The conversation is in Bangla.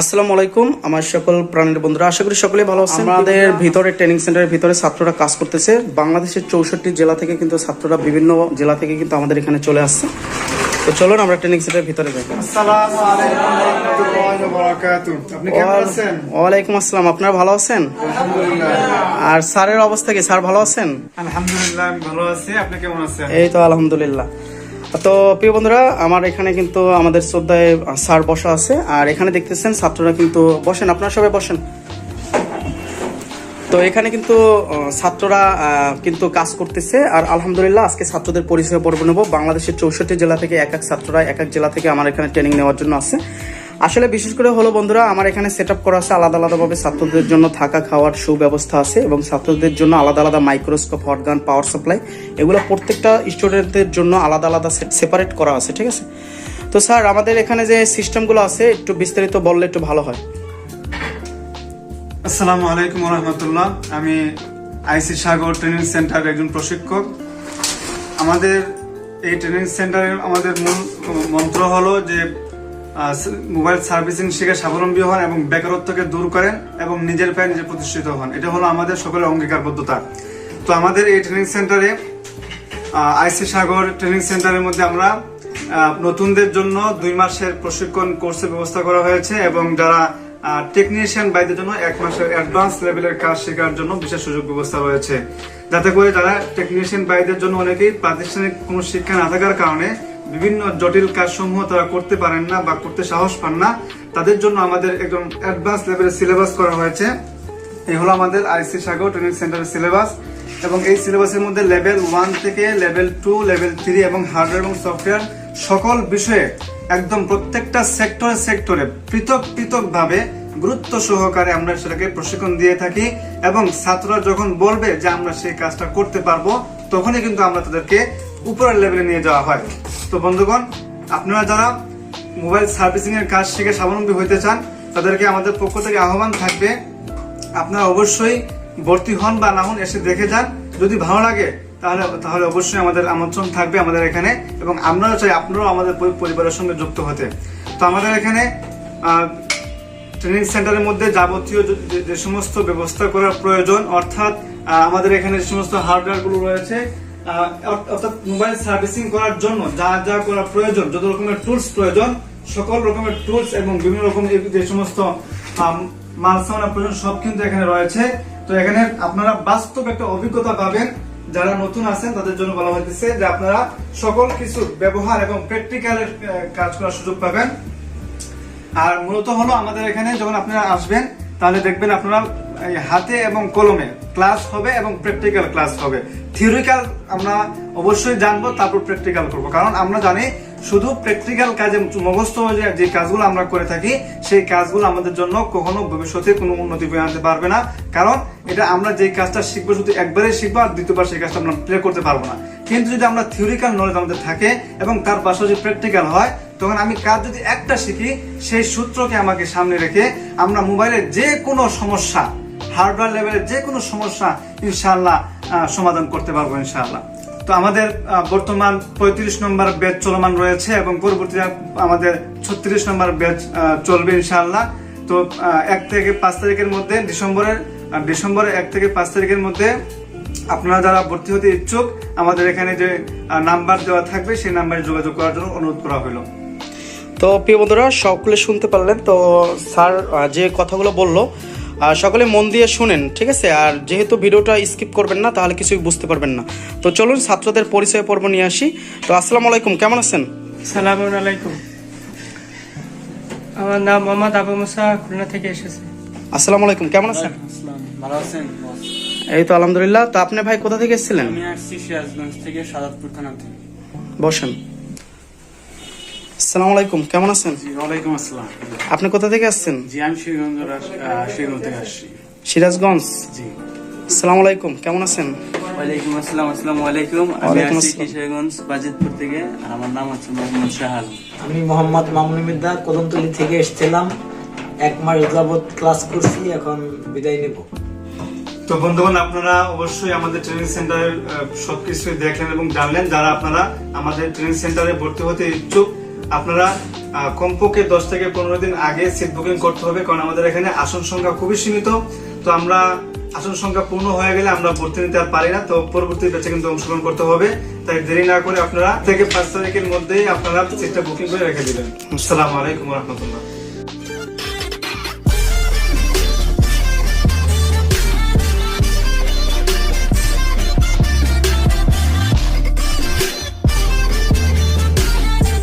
আসসালামু আলাইকুম আমার সকল প্রাণীর বন্ধুরা আশা করি সকলে ভালো আছেন। আমাদের ভিতরে ট্রেনিং সেন্টারের ভিতরে ছাত্ররা কাজ করতেছে। বাংলাদেশের চৌষট্টি জেলা থেকে কিন্তু ছাত্ররা বিভিন্ন জেলা থেকে কিন্তু আমাদের এখানে চলে আসছে। তো চলুন আমরা ট্রেনিং সেন্টারের ভিতরে যাই। আসসালামু আলাইকুম ওয়া রাহমাতুল্লাহি ওয়া বারাকাতুহু। আপনি কেমন আছেন? ওয়ালাইকুম আসসালাম আপনারা ভালো আছেন? আর স্যারের অবস্থা কি? স্যার ভালো আছেন? আলহামদুলিল্লাহ ভালো আছি। আপনি কেমন আছেন? এই তো আলহামদুলিল্লাহ। তো প্রিয় বন্ধুরা, আমার এখানে কিন্তু আমাদের শ্রদ্ধায় স্যার বসা আছে, আর এখানে দেখতেছেন ছাত্ররা কিন্তু বসেন, আপনারা সবাই বসেন। তো এখানে কিন্তু ছাত্ররা কিন্তু কাজ করতেছে, আর আলহামদুলিল্লাহ আজকে ছাত্রদের পরিচয় পর্ব নেব। বাংলাদেশের চৌষট্টি জেলা থেকে এক এক ছাত্ররা এক এক জেলা থেকে আমার এখানে ট্রেনিং নেওয়ার জন্য আছে। আসলে বিশেষ করে হলো বন্ধুরা, আমার এখানে সেট আপ করা আছে আলাদা আলাদাভাবে ছাত্রদের জন্য থাকা খাওয়ার সুব্যবস্থা আছে এবং ছাত্রদের জন্য আলাদা আলাদা মাইক্রোস্কোপ হটগান পাওয়ার সাপ্লাই এগুলো প্রত্যেকটা স্টুডেন্টদের জন্য আলাদা আলাদা সেপারেট করা আছে, ঠিক আছে? তো স্যার, আমাদের এখানে যে সিস্টেমগুলো আছে, একটু বিস্তারিত বললে একটু ভালো হয়। আসসালামু আলাইকুম রাহমাতুল্লাহ। আমি আইসি সাগর ট্রেনিং সেন্টারের একজন প্রশিক্ষক। আমাদের এই ট্রেনিং সেন্টারের আমাদের মূল মন্ত্র হলো যে মোবাইল সার্ভিসিং শিখে স্বাবলম্বী হন এবং বেকারত্বকে দূর করেন এবং নিজের পায়ে নিজে প্রতিষ্ঠিত হন। এটা হলো আমাদের সকলের অঙ্গীকারবদ্ধতা। তো আমাদের এই ট্রেনিং সেন্টারে আইসি সাগর ট্রেনিং সেন্টারের মধ্যে আমরা নতুনদের জন্য দুই মাসের প্রশিক্ষণ কোর্সের ব্যবস্থা করা হয়েছে এবং যারা টেকনিশিয়ান বাইদের জন্য এক মাসের অ্যাডভান্স লেভেলের কাজ শেখার জন্য বিশেষ সুযোগ ব্যবস্থা রয়েছে। যাতে করে যারা টেকনিশিয়ান বাইদের জন্য অনেকেই প্রাতিষ্ঠানিক কোনো শিক্ষা না থাকার কারণে বিভিন্ন জটিল কাজসমূহ তারা করতে পারেন না বা করতে সাহস পান না। তাদের জন্য আমাদের একদম অ্যাডভান্স লেভেলের সিলেবাস করা হয়েছে। এই হলো আমাদের আইসি সাগর ট্রেনিং সেন্টারের সিলেবাস এবং এই সিলেবাসের মধ্যে লেভেল ওয়ান থেকে লেভেল টু লেভেল থ্রি এবং হার্ডওয়্যার এবং সফটওয়্যার সকল বিষয়ে একদম প্রত্যেকটা সেক্টরে সেক্টরে পৃথক পৃথক ভাবে গুরুত্ব সহকারে আমরা সেটাকে প্রশিক্ষণ দিয়ে থাকি এবং ছাত্ররা যখন বলবে যে আমরা সেই কাজটা করতে পারব, তখনই কিন্তু আমরা তাদেরকে উপরের লেভেলে নিয়ে যাওয়া হয়। তো বন্ধুগণ, আপনারা যারা মোবাইল সার্ভিসিং এর কাজ শিখে স্বাবলম্বী হইতে চান, তাদেরকে আমাদের পক্ষ থেকে আহ্বান থাকবে, আপনারা অবশ্যই ভর্তি হন বা না হন এসে দেখে যান। যদি ভালো লাগে, তাহলে তাহলে অবশ্যই আমাদের আমন্ত্রণ থাকবে আমাদের এখানে এবং আমরাও চাই আপনারাও আমাদের পরিবারের সঙ্গে যুক্ত হতে। তো আমাদের এখানে ট্রেনিং সেন্টারের মধ্যে যাবতীয় যে- সমস্ত ব্যবস্থা করার প্রয়োজন, অর্থাৎ আমাদের এখানে যে সমস্ত হার্ডওয়্যারগুলো রয়েছে অর্থাৎ মোবাইল সার্ভিসিং করার জন্য যা যা করা প্রয়োজন, যত রকমের টুলস প্রয়োজন, সকল রকমের টুলস এবং বিভিন্ন রকম যে সমস্ত মাল সামানের প্রয়োজন সব কিন্তু এখানে রয়েছে। তো এখানে আপনারা বাস্তব একটা অভিজ্ঞতা পাবেন, যারা নতুন আছেন তাদের জন্য বলা হইতেছে যে আপনারা সকল কিছু ব্যবহার এবং প্র্যাকটিক্যালের কাজ করার সুযোগ পাবেন। আর মূলত হলো আমাদের এখানে যখন আপনারা আসবেন, তাহলে দেখবেন আপনারা হাতে এবং কলমে ক্লাস হবে এবং প্র্যাকটিক্যাল ক্লাস হবে। থিওরিক্যাল আমরা অবশ্যই জানব, তারপর প্র্যাকটিক্যাল করব। কারণ আমরা জানি শুধু প্র্যাকটিক্যাল কাজে মুখস্থ যে যে কাজগুলো আমরা করে থাকি, সেই কাজগুলো আমাদের জন্য কখনো ভবিষ্যতে কোনো উন্নতি বয়ে আনতে পারবে না। কারণ এটা আমরা যে কাজটা শিখব শুধু একবারই শিখব আর দ্বিতীয়বার সেই কাজটা আমরা প্লে করতে পারব না। কিন্তু যদি আমরা থিওরিক্যাল নলেজ আমাদের থাকে এবং তার পাশাপাশি প্র্যাকটিক্যাল হয়, তখন আমি কাজ যদি একটা শিখি, সেই সূত্রকে আমাকে সামনে রেখে আমরা মোবাইলের যে কোনো সমস্যা হার্ডওয়্যার লেভেলের যে কোনো সমস্যা ইনশাআল্লাহ সমাধান করতে পারব ইনশাআল্লাহ। তো আমাদের বর্তমান পঁয়ত্রিশ নম্বর ব্যাচ চলমান রয়েছে এবং পরবর্তীতে আমাদের ছত্রিশ নম্বর ব্যাচ চলবে ইনশাআল্লাহ। তো এক থেকে পাঁচ তারিখের মধ্যে, ডিসেম্বরের ডিসেম্বরের এক থেকে পাঁচ তারিখের মধ্যে আপনারা যারা ভর্তি হতে ইচ্ছুক, আমাদের এখানে যে নাম্বার দেওয়া থাকবে, সেই নাম্বারে যোগাযোগ করার জন্য অনুরোধ করা হলো। তো প্রিয় বন্ধুরা, সকলে শুনতে পারলেন, তো স্যার যে কথাগুলো বলল সকলে মন দিয়ে শুনেন ঠিক আছে? আর যেহেতু ভিডিওটা স্কিপ করবেন না তাহলে কিছুই বুঝতে পারবেন না। তো চলুন ছাত্রদের পরিচয় পর্ব নিয়ে আসি। তো আসসালামু আলাইকুম কেমন আছেন? সালামু আলাইকুম। আমার নাম মোহাম্মদ আবু মুসা খুলনা থেকে এসেছি। আসসালামু আলাইকুম কেমন আছেন? আসসালাম ভালো আছেন? এই তো আলহামদুলিল্লাহ। তো আপনি ভাই কোথা থেকে এসেছিলেন? আমি আসছি সিরাজগঞ্জ থেকে সাদাতপুর থানা থেকে। বসেন। আসসালামু আলাইকুম কেমন আছেন? জি ওয়ালাইকুম আসসালাম। আপনি কোথা থেকে আসছেন? জি আমি শ্রীগঞ্জ থেকে আসছি। সিরাজগঞ্জ? জি। আসসালামু আলাইকুম কেমন আছেন? ওয়ালাইকুম আসসালাম আসসালামু আলাইকুম। আমি কিশোরগঞ্জ বাজিতপুর থেকে আর আমার নাম হচ্ছে মোহাম্মদ শাহ আলম আমি মোহাম্মদ মামুন কদমতলি থেকে এসেছিলাম। এক মাস যাবত ক্লাস করছি এখন বিদায় নেব। তো বন্ধুগণ আপনারা অবশ্যই আমাদের ট্রেনিং সেন্টারের সবকিছু দেখলেন এবং জানলেন। যারা আপনারা আমাদের ট্রেনিং সেন্টারে ভর্তি হতে ইচ্ছুক আপনারা কমপক্ষে দশ থেকে পনেরো দিন আগে সিট বুকিং করতে হবে, কারণ আমাদের এখানে আসন সংখ্যা খুবই সীমিত। তো আমরা আসন সংখ্যা পূর্ণ হয়ে গেলে আমরা ভর্তি নিতে আর পারি না, তো পরবর্তী ব্যাচে কিন্তু অংশগ্রহণ করতে হবে। তাই দেরি না করে আপনারা থেকে পাঁচ তারিখের মধ্যেই আপনারা সিটটা বুকিং করে রেখে দিবেন। আসসালামু আলাইকুম রহমতুল্লাহ।